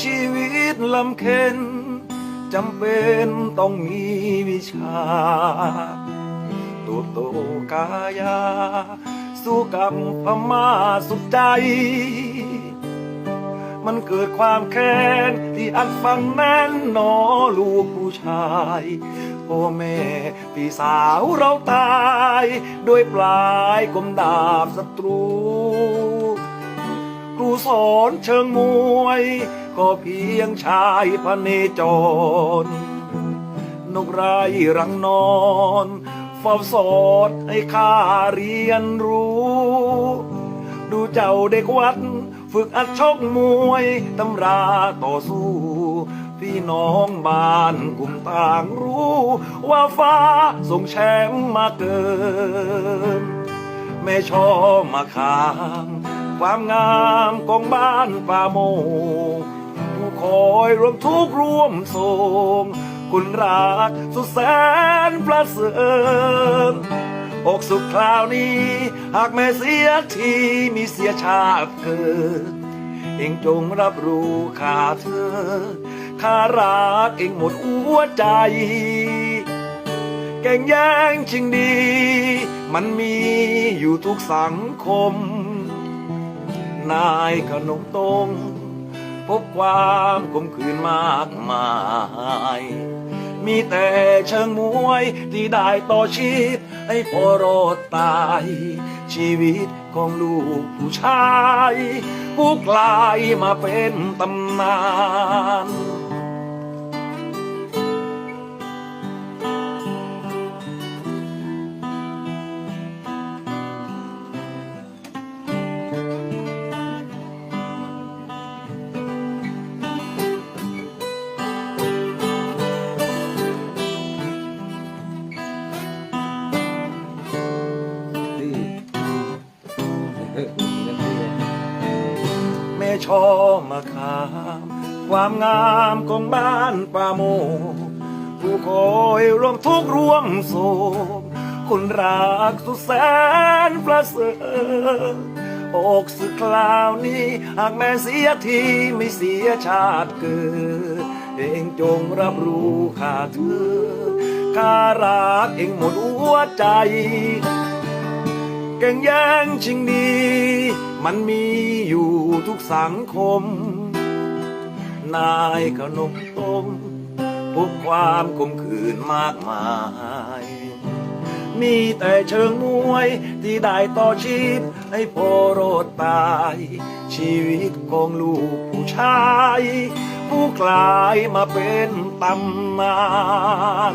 ชีวิตลำเค็นจำเป็นต้องมีวิชา ตัวโตกายา สู้กับพม่าสุดใจ มันเกิดความแค้นที่อันฟังแน่นหนอลูกผู้ชายพ่อแม่ พี่สาวเราตาย ด้วยปลายกลมดาบศัตรู ครูสอนเชิงมวย ก็เพียงชายพเนจร นกไรรังนอนเฝ้าสอนให้ข้าเรียนรู้ ดูเจ้าเด็กวัด ฝึกอัดชกมวยตำราต่อสู้พี่น้องบ้านกลุ่มต่างรู้ ว่าฟ้าส่งแชมป์มาเกินแม่ชอมาขาม ความงามของบ้านป่าโมงผู้คอยรวมทุกข์ร่วมโศกคุณรักสุดแสนประเสริฐอกสุขคราวนี้ หากแม่เสียทีมีเสียชาติเกิด เองจงรับรู้ข้าเธอข้ารักเองหมดหัวใจ แก่งแย่งชิงดี มันมีอยู่ทุกสังคม นายขนมตรงพบความกลมคืนมากมาย มีแต่เชิงมวยที่ได้ต่อชีพให้พอรอดตาย ชีวิตของลูกผู้ชาย ผู้กลายมาเป็นตำนาน ช่อมาขาม ความงามของบ้านป่าโมกผู้คอยร่วมทุกข์ร่วมโศกคนรักสุดแสนประเสริฐอกสึกคราวนี้ หากแม่เสียทีไม่เสียชาติเกิด เองจงรับรู้ข้าเธอข้ารักเองหมดหัวใจ แก่งแย่งชิงดี มันมีอยู่ทุกสังคม นายขนมต้มพบความคมขืนมากมาย มีแต่เชิงมวยที่ได้ต่อชีพให้พอรอดตาย ชีวิตของลูกผู้ชาย ผู้กลายมาเป็นตำนาน